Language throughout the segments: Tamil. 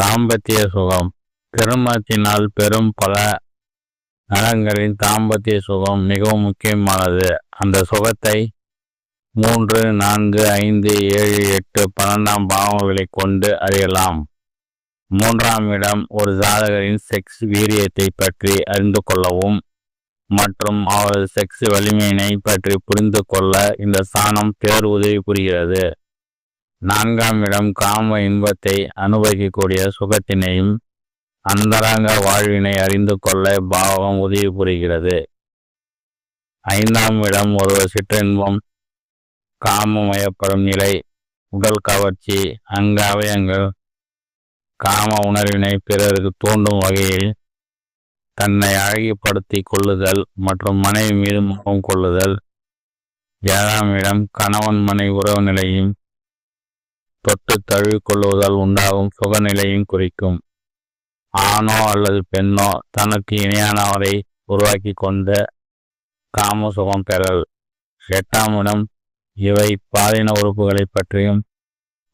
தாம்பத்திய சுகம். திருமணத்தினால் பெரும் பல நலங்களின் தாம்பத்திய சுகம் மிகவும் முக்கியமானது. அந்த சுகத்தை மூன்று நான்கு ஐந்து ஏழு எட்டு பன்னெண்டாம் பாவங்களை கொண்டு அறியலாம். மூன்றாம் இடம் ஒரு ஜாதகரின் செக்ஸ் வீரியத்தை பற்றி அறிந்து கொள்ளவும் மற்றும் அவரது செக்ஸ் வலிமையினை பற்றி புரிந்து கொள்ள இந்த சாணம் பேர் உதவி புரிகிறது. நான்காம் இடம் காம இன்பத்தை அனுபவிக்கக்கூடிய சுகத்தினையும் அந்தரங்க வாழ்வினை அறிந்து கொள்ள பாவம் உதவி புரிகிறது. ஐந்தாம் இடம் ஒரு சிற்றின்பம் காமமயப்படும் நிலை உடல் கவர்ச்சி அங்க அவயங்கள் காம உணர்வினை பிறருக்கு தூண்டும் வகையில் தன்னை அழகிப்படுத்தி கொள்ளுதல் மற்றும் மனைவி மீது முகம் கொள்ளுதல். ஏழாம் இடம் கணவன் மனை உறவு நிலையும் தொட்டு தழுவி கொள்ளுவதால் உண்டாகும் சுகநிலையும் குறிக்கும். ஆணோ அல்லது பெண்ணோ தனக்கு இணையானவரை உருவாக்கி கொண்ட காம சுகம் பெறல். எட்டாம் இடம் இவை பாலின உறுப்புகளை பற்றியும்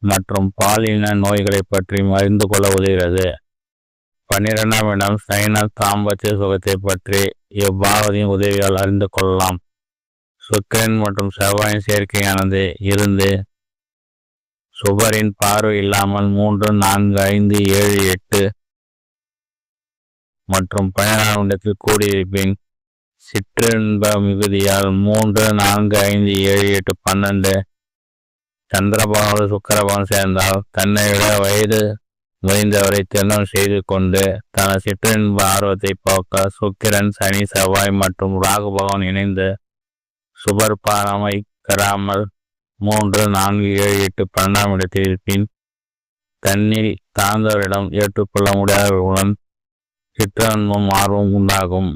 மற்றும் பாலின நோய்களை பற்றியும் அறிந்து கொள்ள உதவுகிறது. பன்னிரெண்டாம் இடம் சைன தாம்பத்திய சுகத்தை பற்றி இவ்வாவதியின் உதவியால் அறிந்து கொள்ளலாம். சுக்கிரன் மற்றும் செவ்வாயின் சேர்க்கையானது இருந்து சுபரின் பார்வை இல்லாமல் மூன்று நான்கு ஐந்து ஏழு எட்டு மற்றும் பதினாறாம் இடத்தில் கூடியிருப்பின். சிற்றின்ப மிகுதியால் மூன்று நான்கு ஐந்து ஏழு எட்டு பன்னெண்டு சந்திரபவனோடு சுக்கரபவன் சேர்ந்தால் தன்னை விட வயது முடிந்தவரை திருமணம் செய்து கொண்டு தனது சிற்றின்ப ஆர்வத்தை போக்க சுக்கிரன் சனி செவ்வாய் மற்றும் ராகு பகவான் இணைந்து சுபர் பாரமை கராமல் மூன்று நான்கு ஏழு எட்டு பன்னெண்டாம் இடத்தில் இருப்பின் தண்ணீர் தாழ்ந்தவரிடம் ஏற்றுக்கொள்ள முடியாதவர்களுடன் சிற்றன்பும் ஆர்வம் உண்டாகும்.